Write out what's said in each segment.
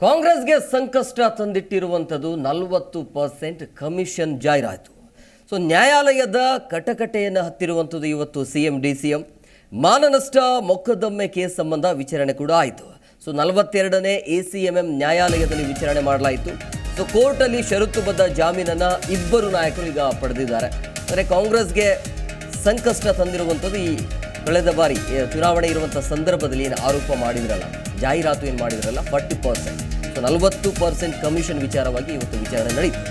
ಕಾಂಗ್ರೆಸ್ಗೆ ಸಂಕಷ್ಟ ತಂದಿಟ್ಟಿರುವಂಥದ್ದು ನಲವತ್ತು ಪರ್ಸೆಂಟ್ ಕಮಿಷನ್ ಜಾಹೀರಾಯಿತು ಸೊ, ನ್ಯಾಯಾಲಯದ ಕಟಕಟೆಯನ್ನು ಹತ್ತಿರುವಂಥದ್ದು ಇವತ್ತು C M D C M. ಮಾನನಷ್ಟ, ಮೊಕದ್ದಮೆ ಕೇಸ್ ಸಂಬಂಧ ವಿಚಾರಣೆ ಕೂಡ ಆಯಿತು. ಸೊ, ನಲವತ್ತೆರಡನೇ ಎ ಸಿ ಎಂ ಎಂ ನ್ಯಾಯಾಲಯದಲ್ಲಿ ವಿಚಾರಣೆ ಮಾಡಲಾಯಿತು. ಸೊ, ಕೋರ್ಟಲ್ಲಿ ಷರತ್ತುಬದ್ಧ ಜಾಮೀನನ್ನು ಇಬ್ಬರು ನಾಯಕರು ಈಗ ಪಡೆದಿದ್ದಾರೆ. ಅಂದರೆ, ಕಾಂಗ್ರೆಸ್ಗೆ ಸಂಕಷ್ಟ ತಂದಿರುವಂಥದ್ದು ಈ ಕಳೆದ ಬಾರಿ ಚುನಾವಣೆ ಇರುವಂಥ ಸಂದರ್ಭದಲ್ಲಿ ಏನು ಆರೋಪ ಮಾಡಿದ್ರಲ್ಲ. ಜಾಹೀರಾತು ಏನು ಮಾಡಿದ್ರಲ್ಲ? Forty percent. ಸೊ ನಲವತ್ತು ಪರ್ಸೆಂಟ್ ಕಮಿಷನ್ ವಿಚಾರವಾಗಿ ಇವತ್ತು ವಿಚಾರಣೆ ನಡೆಯಿತು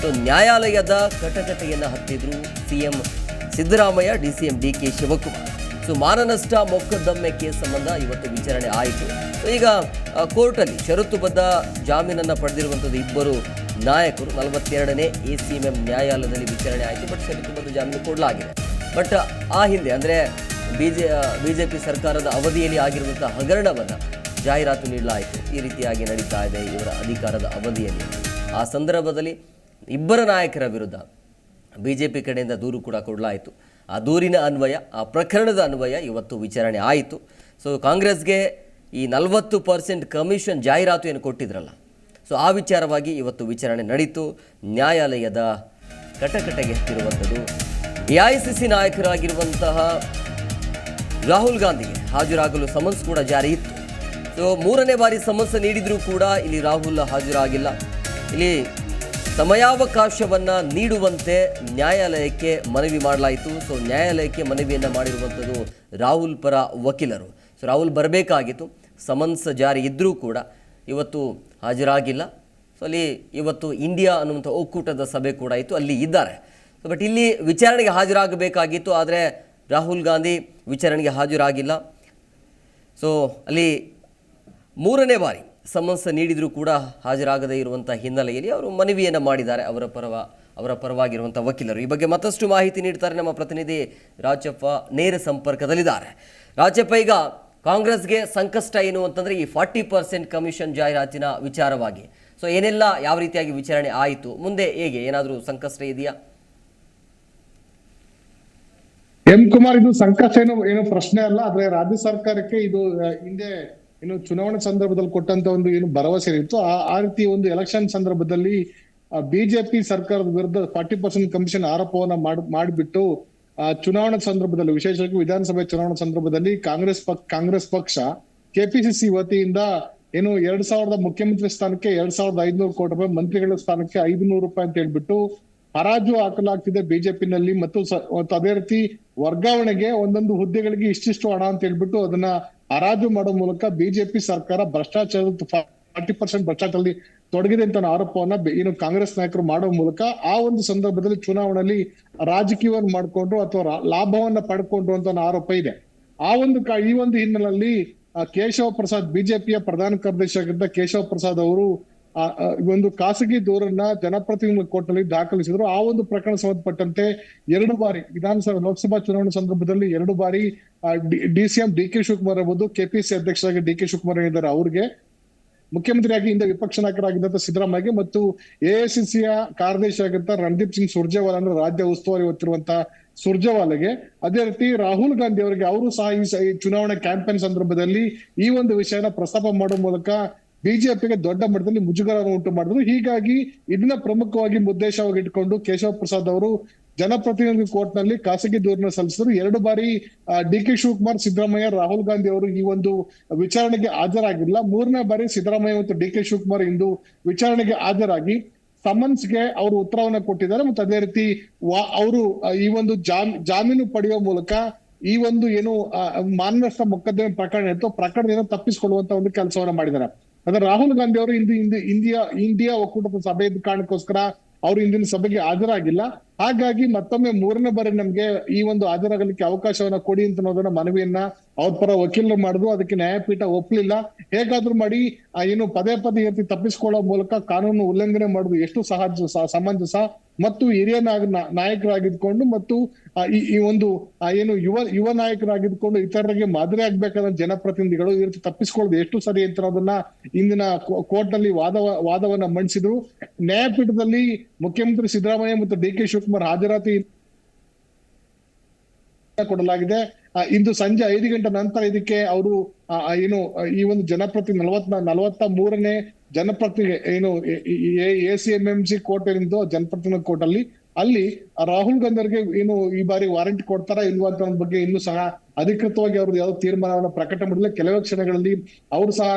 ಸೊ ನ್ಯಾಯಾಲಯದ ಕಟಕಟೆಯನ್ನು ಹತ್ತಿದ್ರು C M Siddaramaiah, D C M D K Shivakumar. So ಮಾನನಷ್ಟ ಮೊಕ್ಕದ್ದಮ್ಮೆ ಕೇಸ್ ಸಂಬಂಧ ಇವತ್ತು ವಿಚಾರಣೆ ಆಯಿತು. ಈಗ ಕೋರ್ಟಲ್ಲಿ ಷರತ್ತುಬದ್ಧ ಜಾಮೀನನ್ನು ಪಡೆದಿರುವಂಥದ್ದು ಇಬ್ಬರು ನಾಯಕರು. ನಲವತ್ತೆರಡನೇ ಎ ಸಿ ಎಂ ಎಂ ನ್ಯಾಯಾಲಯದಲ್ಲಿ ವಿಚಾರಣೆ ಆಯಿತು, ಬಟ್ ಷರತ್ತುಬದ್ಧ ಜಾಮೀನು ಕೊಡಲಾಗಿದೆ. ಬಟ್, ಆ ಹಿಂದೆ, ಅಂದರೆ, B J B J P ಸರ್ಕಾರದ ಅವಧಿಯಲ್ಲಿ ಆಗಿರುವಂಥ ಹಗರಣವನ್ನು ಜಾಹೀರಾತು ನೀಡಲಾಯಿತು ಈ ರೀತಿಯಾಗಿ ನಡೀತಾ ಇದೆ ಇವರ ಅಧಿಕಾರದ ಅವಧಿಯಲ್ಲಿ. ಆ ಸಂದರ್ಭದಲ್ಲಿ ಇಬ್ಬರ ನಾಯಕರ ವಿರುದ್ಧ ಬಿ ಜೆ ಪಿ ಕಡೆಯಿಂದ ದೂರು ಕೂಡ ಕೊಡಲಾಯಿತು. ಆ ದೂರಿನ ಅನ್ವಯ, ಆ ಪ್ರಕರಣದ ಅನ್ವಯ ಇವತ್ತು ವಿಚಾರಣೆ ಆಯಿತು. ಸೊ ಕಾಂಗ್ರೆಸ್ಗೆ ಈ ನಲವತ್ತು ಪರ್ಸೆಂಟ್ ಕಮಿಷನ್ ಜಾಹೀರಾತು ಏನು ಕೊಟ್ಟಿದ್ರಲ್ಲ ಸೊ ಆ ವಿಚಾರವಾಗಿ ಇವತ್ತು ವಿಚಾರಣೆ ನಡೀತು. ನ್ಯಾಯಾಲಯದ ಕಟಕಟೆಗೆ ಎತ್ತಿರುವಂಥದ್ದು ಎ ಐ ಸಿ ಸಿ ನಾಯಕರಾಗಿರುವಂತಹ ರಾಹುಲ್ ಗಾಂಧಿಗೆ ಹಾಜರಾಗಲು ಸಮನ್ಸ್ ಕೂಡ ಜಾರಿ ಇತ್ತು. ಸೊ ಮೂರನೇ ಬಾರಿ ಸಮನ್ಸ್ ನೀಡಿದರೂ ಕೂಡ ಇಲ್ಲಿ ರಾಹುಲ್ ಹಾಜರಾಗಿಲ್ಲ. ಇಲ್ಲಿ ಸಮಯಾವಕಾಶವನ್ನು ನೀಡುವಂತೆ ನ್ಯಾಯಾಲಯಕ್ಕೆ ಮನವಿ ಮಾಡಲಾಯಿತು. ಸೊ ನ್ಯಾಯಾಲಯಕ್ಕೆ ಮನವಿಯನ್ನು ಮಾಡಿರುವಂಥದ್ದು ರಾಹುಲ್ ಪರ ವಕೀಲರು. ಸೊ ರಾಹುಲ್ ಬರಬೇಕಾಗಿತ್ತು. ಸಮನ್ಸ್ ಜಾರಿ ಇದ್ದರೂ ಕೂಡ ಇವತ್ತು ಹಾಜರಾಗಿಲ್ಲ. ಸೊ ಅಲ್ಲಿ ಇವತ್ತು ಇಂಡಿಯಾ ಅನ್ನುವಂಥ ಒಕ್ಕೂಟದ ಸಭೆ ಕೂಡ ಇತ್ತು ಅಲ್ಲಿ ಇದ್ದಾರೆ. ಸೊ ಬಟ್ ಇಲ್ಲಿ ವಿಚಾರಣೆಗೆ ಹಾಜರಾಗಬೇಕಾಗಿತ್ತು. ಆದರೆ ರಾಹುಲ್ ಗಾಂಧಿ ವಿಚಾರಣೆಗೆ ಹಾಜರಾಗಿಲ್ಲ. ಸೊ ಅಲ್ಲಿ ಮೂರನೇ ಬಾರಿ ಸಮನ್ಸ್ ನೀಡಿದರೂ ಕೂಡ ಹಾಜರಾಗದೇ ಇರುವಂಥ ಹಿನ್ನೆಲೆಯಲ್ಲಿ ಅವರು ಮನವಿಯನ್ನು ಮಾಡಿದ್ದಾರೆ. ಅವರ ಪರವ, ಅವರ ಪರವಾಗಿರುವಂಥ ವಕೀಲರು. ಈ ಬಗ್ಗೆ ಮತ್ತಷ್ಟು ಮಾಹಿತಿ ನೀಡ್ತಾರೆ ನಮ್ಮ ಪ್ರತಿನಿಧಿ ರಾಜಪ್ಪ ನೇರ ಸಂಪರ್ಕದಲ್ಲಿದ್ದಾರೆ. ರಾಜಪ್ಪ, ಈಗ ಕಾಂಗ್ರೆಸ್ಗೆ ಸಂಕಷ್ಟ ಏನು ಅಂತಂದರೆ ಈ ಫಾರ್ಟಿ ಪರ್ಸೆಂಟ್ ಕಮಿಷನ್ ಜಾಹೀರಾತಿನ ವಿಚಾರವಾಗಿ. ಸೊ ಏನೆಲ್ಲ ಯಾವ ರೀತಿಯಾಗಿ ವಿಚಾರಣೆ ಆಯಿತು? ಮುಂದೆ ಹೇಗೆ? ಏನಾದರೂ ಸಂಕಷ್ಟ ಇದೆಯಾ? ಎಂ ಕುಮಾರ್, ಇದು ಸಂಕಷ್ಟ ಏನು ಏನು ಪ್ರಶ್ನೆ ಅಲ್ಲ, ಆದ್ರೆ ರಾಜ್ಯ ಸರ್ಕಾರಕ್ಕೆ ಇದು ಹಿಂದೆ ಏನು ಚುನಾವಣಾ ಸಂದರ್ಭದಲ್ಲಿ ಕೊಟ್ಟಂತ ಒಂದು ಏನು ಭರವಸೆ ಇತ್ತು. ಆ ರೀತಿ ಒಂದು ಎಲೆಕ್ಷನ್ ಸಂದರ್ಭದಲ್ಲಿ ಬಿಜೆಪಿ ಸರ್ಕಾರದ ವಿರುದ್ಧ ಫಾರ್ಟಿ ಪರ್ಸೆಂಟ್ ಕಮಿಷನ್ ಆರೋಪವನ್ನ ಮಾಡ್, ಮಾಡಿಬಿಟ್ಟು ಚುನಾವಣಾ ಸಂದರ್ಭದಲ್ಲಿ, ವಿಶೇಷವಾಗಿ ವಿಧಾನಸಭೆ ಚುನಾವಣಾ ಸಂದರ್ಭದಲ್ಲಿ ಕಾಂಗ್ರೆಸ್ ಪಕ್, ಕಾಂಗ್ರೆಸ್ ಪಕ್ಷ ಕೆಪಿಸಿಸಿ ವತಿಯಿಂದ ಏನು ಎರಡ್ ಸಾವಿರದ ಮುಖ್ಯಮಂತ್ರಿ ಸ್ಥಾನಕ್ಕೆ ಎರಡ್ ಸಾವಿರದ ಐದ್ನೂರು ಕೋಟಿ ರೂಪಾಯಿ, ಮಂತ್ರಿಗಳ ಸ್ಥಾನಕ್ಕೆ ಐದುನೂರು ರೂಪಾಯಿ ಅಂತ ಹೇಳ್ಬಿಟ್ಟು ಹರಾಜು ಹಾಕಲಾಗ್ತಿದೆ ಬಿಜೆಪಿನಲ್ಲಿ ಮತ್ತು ಅದೇ ರೀತಿ ವರ್ಗಾವಣೆಗೆ ಒಂದೊಂದು ಹುದ್ದೆಗಳಿಗೆ ಇಷ್ಟಿಷ್ಟು ಹಣ ಅಂತ ಹೇಳ್ಬಿಟ್ಟು ಅದನ್ನ ಹರಾಜು ಮಾಡೋ ಮೂಲಕ ಬಿಜೆಪಿ ಸರ್ಕಾರ ಭ್ರಷ್ಟಾಚಾರ ಫಾರ್ಟಿ ಪರ್ಸೆಂಟ್ ಭ್ರಷ್ಟಾಚಾರದಲ್ಲಿ ತೊಡಗಿದೆ ಅಂತ ಆರೋಪವನ್ನ ಏನು ಕಾಂಗ್ರೆಸ್ ನಾಯಕರು ಮಾಡೋ ಮೂಲಕ ಆ ಒಂದು ಸಂದರ್ಭದಲ್ಲಿ ಚುನಾವಣೆಯಲ್ಲಿ ರಾಜಕೀಯವನ್ನು ಮಾಡ್ಕೊಂಡ್ರು ಅಥವಾ ಲಾಭವನ್ನ ಪಡ್ಕೊಂಡ್ರು ಅಂತ ಆರೋಪ ಇದೆ. ಆ ಒಂದು ಈ ಒಂದು ಹಿನ್ನೆಲೆಯಲ್ಲಿ ಕೇಶವ ಪ್ರಸಾದ್ ಬಿಜೆಪಿಯ ಪ್ರಧಾನ ಕಾರ್ಯದರ್ಶಿ ಆಗಿದ್ದ ಕೇಶವ ಪ್ರಸಾದ್ ಅವರು ಒಂದು ಖಾಸಗಿ ದೂರನ್ನ ಜನಪ್ರತಿನಿಧಿ ಕೋರ್ಟ್ನಲ್ಲಿ ದಾಖಲಿಸಿದ್ರು. ಆ ಒಂದು ಪ್ರಕರಣ ಸಂಬಂಧಪಟ್ಟಂತೆ ಎರಡು ಬಾರಿ ವಿಧಾನಸಭೆ, ಲೋಕಸಭಾ ಚುನಾವಣೆ ಸಂದರ್ಭದಲ್ಲಿ ಎರಡು ಬಾರಿ D C M D K Shivakumar ಎಂಬುದು ಕೆಪಿಸಿ ಅಧ್ಯಕ್ಷರಾಗಿ ಡಿ ಕೆ ಶಿವಕುಮಾರ್ ಏನಿದ್ದಾರೆ ಅವ್ರಿಗೆ. ಮುಖ್ಯಮಂತ್ರಿಯಾಗಿ ಹಿಂದೆ ವಿಪಕ್ಷ ನಾಯಕರಾಗಿದ್ದಂತ ಸಿದ್ದರಾಮಯ್ಯ ಮತ್ತು ಕಾರ್ಯದರ್ಶಿ ಆಗಿದ್ದ ರಣದೀಪ್ ಸಿಂಗ್ ಸುರ್ಜೇವಾಲ ಅಂದ್ರೆ ರಾಜ್ಯ ಉಸ್ತುವಾರಿ ಹೊತ್ತಿರುವಂತಹ ಸುರ್ಜೇವಾಲಾಗೆ. ಅದೇ ರೀತಿ ರಾಹುಲ್ ಗಾಂಧಿ ಅವರಿಗೆ ಅವರು ಸಹ ಈ ಚುನಾವಣೆ ಕ್ಯಾಂಪೇನ್ ಸಂದರ್ಭದಲ್ಲಿ ಈ ಒಂದು ವಿಷಯನ ಪ್ರಸ್ತಾಪ ಮಾಡುವ ಮೂಲಕ ಬಿಜೆಪಿಗೆ ದೊಡ್ಡ ಮಟ್ಟದಲ್ಲಿ ಮುಜುಗರವನ್ನು ಉಂಟು ಮಾಡಿದ್ರು. ಹೀಗಾಗಿ ಇದನ್ನ ಪ್ರಮುಖವಾಗಿ ಉದ್ದೇಶವಾಗಿ ಇಟ್ಕೊಂಡು ಕೇಶವ ಪ್ರಸಾದ್ ಅವರು ಜನಪ್ರತಿನಿಧಿ ಕೋರ್ಟ್ನಲ್ಲಿ ಖಾಸಗಿ ದೂರನ್ನ ಸಲ್ಲಿಸಿದ್ರು. ಎರಡು ಬಾರಿ ಡಿ ಕೆ ಶಿವಕುಮಾರ್, ಸಿದ್ದರಾಮಯ್ಯ, ರಾಹುಲ್ ಗಾಂಧಿ ಅವರು ಈ ಒಂದು ವಿಚಾರಣೆಗೆ ಹಾಜರಾಗಿಲ್ಲ. ಮೂರನೇ ಬಾರಿ ಸಿದ್ದರಾಮಯ್ಯ ಮತ್ತು ಡಿ ಕೆ ಶಿವಕುಮಾರ್ ಇಂದು ವಿಚಾರಣೆಗೆ ಹಾಜರಾಗಿ ಸಮನ್ಸ್ಗೆ ಅವರು ಉತ್ತರವನ್ನ ಕೊಟ್ಟಿದ್ದಾರೆ. ಮತ್ತು ಅದೇ ರೀತಿ ಅವರು ಈ ಒಂದು ಜಾಮ್, ಜಾಮೀನು ಪಡೆಯುವ ಮೂಲಕ ಈ ಒಂದು ಏನು ಮಾನವಸ್ಥ ಮೊಕದ್ದಮೆ ಪ್ರಕರಣ ಇತ್ತು. ಪ್ರಕರಣದಿಂದ ತಪ್ಪಿಸಿಕೊಳ್ಳುವಂತ ಒಂದು ಕೆಲಸವನ್ನ ಮಾಡಿದ್ದಾರೆ. ಅಂದ್ರೆ ರಾಹುಲ್ ಗಾಂಧಿ ಅವರು ಇಂದು ಇಂದು ಇಂಡಿಯಾ ಇಂಡಿಯಾ ಒಕ್ಕೂಟದ ಸಭೆ ಕಾರಣಕ್ಕೋಸ್ಕರ ಅವರು ಇಂದಿನ ಸಭೆಗೆ ಹಾಜರಾಗಿಲ್ಲ. ಹಾಗಾಗಿ ಮತ್ತೊಮ್ಮೆ ಮೂರನೇ ಬಾರಿ ನಮ್ಗೆ ಈ ಒಂದು ಹಾಜರಾಗಲಿಕ್ಕೆ ಅವಕಾಶವನ್ನ ಕೊಡಿ ಅಂತ ಅನ್ನೋದನ್ನ ಮನವಿಯನ್ನ ಅವ್ರ ಪರ ವಕೀಲರು ಮಾಡಿದ್ರು ಅದಕ್ಕೆ ನ್ಯಾಯಪೀಠ ಒಪ್ಪಲಿಲ್ಲ ಹೇಗಾದ್ರೂ ಮಾಡಿ ಏನು ಪದೇ ಪದೇ ಎತ್ತಿ ತಪ್ಪಿಸ್ಕೊಳ್ಳೋ ಮೂಲಕ ಕಾನೂನು ಉಲ್ಲಂಘನೆ ಮಾಡುದು ಎಷ್ಟು ಸಹಜ ಸಮಂಜಸ. ಮತ್ತು ಹಿರಿಯ ನಾಯಕರಾಗಿದ್ಕೊಂಡು ಮತ್ತು ಈ ಒಂದು ಏನು ಯುವ ಯುವ ನಾಯಕರಾಗಿದ್ಕೊಂಡು ಇತರರಿಗೆ ಮಾದರಿ ಆಗ್ಬೇಕಾದ ಜನಪ್ರತಿನಿಧಿಗಳು ರೀತಿ ತಪ್ಪಿಸ್ಕೊಳ್ಳೋದು ಎಷ್ಟು ಸರಿ ಅಂತ ಅದನ್ನ ಇಂದಿನ ಕೋರ್ಟ್ನಲ್ಲಿ ವಾದ, ವಾದವನ್ನ ಮಂಡಿಸಿದ್ರು. ನ್ಯಾಯಪೀಠದಲ್ಲಿ ಮುಖ್ಯಮಂತ್ರಿ ಸಿದ್ದರಾಮಯ್ಯ ಮತ್ತು ಡಿ ಕೆ ಶಿವಕುಮಾರ್ ಹಾಜರಾತಿ ಕೊಡಲಾಗಿದೆ. ಇಂದು ಸಂಜೆ ಐದು ಗಂಟೆ ನಂತರ ಇದಕ್ಕೆ ಅವರು ಏನು ಈ ಒಂದು ಜನಪ್ರತಿ ನಲವತ್ ನಲವತ್ತ ಮೂರನೇ ಜನಪ್ರತಿನಿಧಿ, ಏನು, A C M M C court ಏನಿದ್ದು ಜನಪ್ರತಿನಿಧಿ ಕೋರ್ಟ್ ಅಲ್ಲಿ ಅಲ್ಲಿ ರಾಹುಲ್ ಗಾಂಧಿ ಅವರಿಗೆ ಏನು ಈ ಬಾರಿ ವಾರಂಟ್ ಕೊಡ್ತಾರಾ ಇಲ್ವಾ ಅಂತ ಬಗ್ಗೆ ಇನ್ನು ಸಹ ಅಧಿಕೃತವಾಗಿ ಅವ್ರದ್ದು ಯಾವ ತೀರ್ಮಾನವನ್ನು ಪ್ರಕಟ ಮಾಡಿಲ್ಲ. ಕೆಲವೇ ಕ್ಷಣಗಳಲ್ಲಿ ಅವರು ಸಹ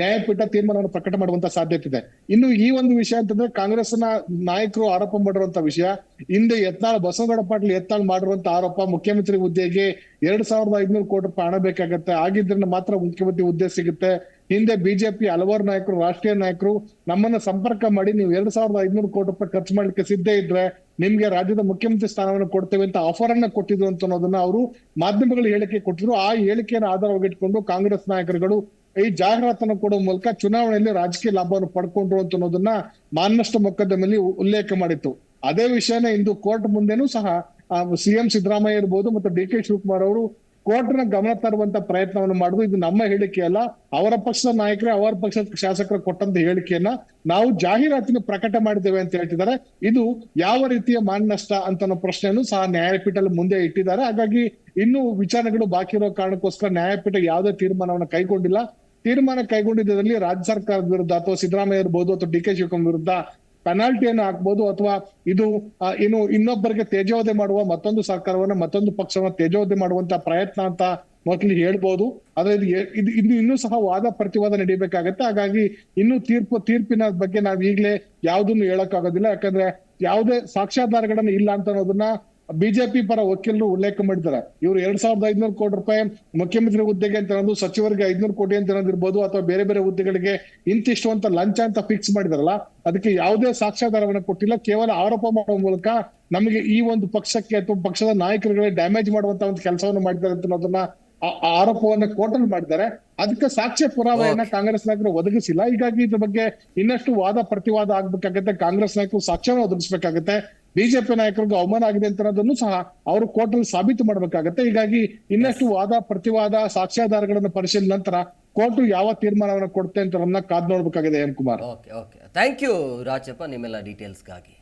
ನ್ಯಾಯಪೀಠ ತೀರ್ಮಾನವನ್ನು ಪ್ರಕಟ ಮಾಡುವಂತ ಸಾಧ್ಯತೆ ಇದೆ. ಇನ್ನು ಈ ಒಂದು ವಿಷಯ ಅಂತಂದ್ರೆ ಕಾಂಗ್ರೆಸ್ನ ನಾಯಕರು ಆರೋಪ ಮಾಡಿರುವಂತ ವಿಷಯ, ಹಿಂದೆ ಯತ್ನಾಳ್, ಬಸವಗೌಡ ಪಾಟೀಲ್ ಯತ್ನಾಳ್ ಮಾಡಿರುವಂತ ಆರೋಪ ಮುಖ್ಯಮಂತ್ರಿ ಹುದ್ದೆಗೆ ಎರಡ್ ಸಾವಿರದ ಐದ್ನೂರು ಕೋಟಿ ರೂಪಾಯಿ ಹಣ ಬೇಕಾಗತ್ತೆ. ಆಗಿದ್ರಿಂದ ಮಾತ್ರ ಮುಖ್ಯಮಂತ್ರಿ ಹುದ್ದೆ ಸಿಗುತ್ತೆ. ಹಿಂದೆ ಬಿಜೆಪಿ ಹಲವಾರು ನಾಯಕರು, ರಾಷ್ಟ್ರೀಯ ನಾಯಕರು ನಮ್ಮನ್ನ ಸಂಪರ್ಕ ಮಾಡಿ ನೀವು ಎರಡ್ ಸಾವಿರದ ಐದ್ನೂರು ಕೋಟಿ ರೂಪಾಯಿ ಖರ್ಚು ಮಾಡ್ಲಿಕ್ಕೆ ಸಿದ್ಧ ಇದ್ರೆ ನಿಮ್ಗೆ ರಾಜ್ಯದ ಮುಖ್ಯಮಂತ್ರಿ ಸ್ಥಾನವನ್ನು ಕೊಡ್ತೇವೆ ಅಂತ ಆಫರ್ ಅನ್ನ ಕೊಟ್ಟಿದ್ರು ಅಂತ ಅನ್ನೋದನ್ನ ಅವರು ಮಾಧ್ಯಮಗಳು ಹೇಳಿಕೆ ಕೊಟ್ಟಿದ್ರು. ಆ ಹೇಳಿಕೆಯನ್ನು ಆಧಾರವಾಗಿಟ್ಕೊಂಡು ಕಾಂಗ್ರೆಸ್ ನಾಯಕರುಗಳು ಈ ಜಾಹೀರಾತನ್ನು ಕೊಡುವ ಮೂಲಕ ಚುನಾವಣೆಯಲ್ಲಿ ರಾಜಕೀಯ ಲಾಭವನ್ನು ಪಡ್ಕೊಂಡ್ರು ಅಂತ ಅನ್ನೋದನ್ನ ಮಾನನಷ್ಟ ಮೊಕದ್ದಮೆಯಲ್ಲಿ ಉಲ್ಲೇಖ ಮಾಡಿತ್ತು. ಅದೇ ವಿಷಯನ ಇಂದು ಕೋರ್ಟ್ ಮುಂದೆನೂ ಸಹ ಸಿಎಂ ಸಿದ್ದರಾಮಯ್ಯ ಇರ್ಬೋದು ಮತ್ತು ಡಿ ಕೆ ಶಿವಕುಮಾರ್ ಅವರು ಕೋರ್ಟ್ನ ಗಮನ ತರುವಂತ ಪ್ರಯತ್ನವನ್ನು ಮಾಡುದು ಇದು ನಮ್ಮ ಹೇಳಿಕೆ ಅಲ್ಲ. ಅವರ ಪಕ್ಷದ ನಾಯಕರೇ ಅವರ ಪಕ್ಷದ ಶಾಸಕರು ಕೊಟ್ಟಂತ ಹೇಳಿಕೆಯನ್ನ ನಾವು ಜಾಹೀರಾತಿನ ಪ್ರಕಟ ಮಾಡಿದ್ದೇವೆ ಅಂತ ಹೇಳ್ತಿದ್ದಾರೆ. ಇದು ಯಾವ ರೀತಿಯ ಮಾನನಷ್ಟ ಅಂತ ಪ್ರಶ್ನೆಯನ್ನು ಸಹ ನ್ಯಾಯಪೀಠದಲ್ಲಿ ಮುಂದೆ ಇಟ್ಟಿದ್ದಾರೆ. ಹಾಗಾಗಿ ಇನ್ನು ವಿಚಾರಗಳು ಬಾಕಿ ಇರೋ ಕಾರಣಕ್ಕೋಸ್ಕರ ನ್ಯಾಯಪೀಠ ಯಾವುದೇ ತೀರ್ಮಾನವನ್ನು ಕೈಗೊಂಡಿಲ್ಲ. ತೀರ್ಮಾನ ಕೈಗೊಂಡಿದ್ದರಲ್ಲಿ ರಾಜ್ಯ ಸರ್ಕಾರದ ವಿರುದ್ಧ ಅಥವಾ ಸಿದ್ದರಾಮಯ್ಯ ಇರ್ಬೋದು ಅಥವಾ ಡಿ ಕೆ ಶಿವಕುಮಾರ್ ವಿರುದ್ಧ ಪೆನಾಲ್ಟಿಯನ್ನು ಹಾಕ್ಬೋದು ಅಥವಾ ಇದು ಏನು ಇನ್ನೊಬ್ಬರಿಗೆ ತೇಜೋದೆ ಮಾಡುವ ಮತ್ತೊಂದು ಸರ್ಕಾರವನ್ನ, ಮತ್ತೊಂದು ಪಕ್ಷವನ್ನ ತೇಜೋದೆ ಮಾಡುವಂತ ಪ್ರಯತ್ನ ಅಂತ ಮೊದಲು ಹೇಳ್ಬೋದು. ಆದ್ರೆ ಇದು ಇದು ಇನ್ನು ಇನ್ನೂ ಸಹ ವಾದ ಪ್ರತಿವಾದ ನಡೀಬೇಕಾಗತ್ತೆ. ಹಾಗಾಗಿ ಇನ್ನು ತೀರ್ಪು, ತೀರ್ಪಿನ ಬಗ್ಗೆ ನಾವು ಈಗ್ಲೇ ಯಾವ್ದನ್ನು ಹೇಳಕ್ಕಾಗೋದಿಲ್ಲ. ಯಾಕಂದ್ರೆ ಯಾವುದೇ ಸಾಕ್ಷ್ಯಾಧಾರಗಳನ್ನ ಇಲ್ಲ ಅಂತ ಅನ್ನೋದನ್ನ ಬಿಜೆಪಿ ಪರ ವಕೀಲರು ಉಲ್ಲೇಖ ಮಾಡಿದ್ದಾರೆ. ಇವರು ಎರಡ್ ಸಾವಿರದ ಐದ್ನೂರು ಕೋಟಿ ರೂಪಾಯಿ ಮುಖ್ಯಮಂತ್ರಿ ಹುದ್ದೆಗೆ ಅಂತ ಅನ್ನೋದು ಸಚಿವರಿಗೆ ಐದ್ನೂರು ಕೋಟಿ ಅಂತ ಅನ್ನೋದಿರ್ಬೋದು ಅಥವಾ ಬೇರೆ ಬೇರೆ ಹುದ್ದೆಗಳಿಗೆ ಇಂತಿಷ್ಟು ಅಂತ ಲಂಚ ಅಂತ ಫಿಕ್ಸ್ ಮಾಡಿದಾರಲ್ಲ ಅದಕ್ಕೆ ಯಾವುದೇ ಸಾಕ್ಷ್ಯಾಧಾರವನ್ನು ಕೊಟ್ಟಿಲ್ಲ. ಕೇವಲ ಆರೋಪ ಮಾಡುವ ಮೂಲಕ ನಮಗೆ ಈ ಒಂದು ಪಕ್ಷಕ್ಕೆ ಅಥವಾ ಪಕ್ಷದ ನಾಯಕರುಗಳಿಗೆ ಡ್ಯಾಮೇಜ್ ಮಾಡುವಂತ ಒಂದು ಕೆಲಸವನ್ನು ಮಾಡಿದ್ದಾರೆ ಅಂತ ಅನ್ನೋದನ್ನ ಆರೋಪವನ್ನ ಕೋರ್ಟಲ್ಲಿ ಮಾಡಿದ್ದಾರೆ. ಅದಕ್ಕೆ ಸಾಕ್ಷ್ಯ ಪುರಾವೆಯನ್ನ ಕಾಂಗ್ರೆಸ್ ನಾಯಕರು ಒದಗಿಸಿಲ್ಲ. ಹೀಗಾಗಿ ಇದ್ರ ಬಗ್ಗೆ ಇನ್ನಷ್ಟು ವಾದ ಪ್ರತಿವಾದ ಆಗ್ಬೇಕಾಗತ್ತೆ. ಕಾಂಗ್ರೆಸ್ ನಾಯಕರು ಸಾಕ್ಷ್ಯವನ್ನು ಒದಗಿಸ್ಬೇಕಾಗತ್ತೆ. ಬಿಜೆಪಿ ನಾಯಕರಿಗೆ ಅವಮಾನ ಆಗಿದೆ ಅಂತ ಅನ್ನೋದನ್ನು ಸಹ ಅವರು ಕೋರ್ಟ್ ಅಲ್ಲಿ ಸಾಬೀತು ಮಾಡಬೇಕಾಗತ್ತೆ. ಹೀಗಾಗಿ ಇನ್ನಷ್ಟು ವಾದ ಪ್ರತಿವಾದ ಸಾಕ್ಷ್ಯಾಧಾರಗಳನ್ನು ಪರಿಶೀಲನೆ ನಂತರ ಕೋರ್ಟ್ ಯಾವ ತೀರ್ಮಾನವನ್ನು ಕೊಡುತ್ತೆ ಅಂತ ಅನ್ನೋದನ್ನ ಕಾದ್ ನೋಡ್ಬೇಕಾಗಿದೆ M Kumar. Okay okay thank you Rajappa ನಿಮ್ಮೆಲ್ಲ ಡೀಟೇಲ್ಸ್ಗಾಗಿ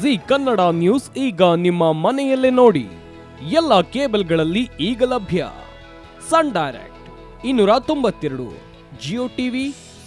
ಜಿ ಕನ್ನಡ ನ್ಯೂಸ್ ಈಗ ನಿಮ್ಮ ಮನೆಯಲ್ಲೇ ನೋಡಿ. ಎಲ್ಲ ಕೇಬಲ್ಗಳಲ್ಲಿ ಈಗ ಲಭ್ಯ. ಸನ್ ಡೈರೆಕ್ಟ್ ಇನ್ನೂರ ತೊಂಬತ್ತೆರಡು ಜಿಯೋ ಟಿವಿ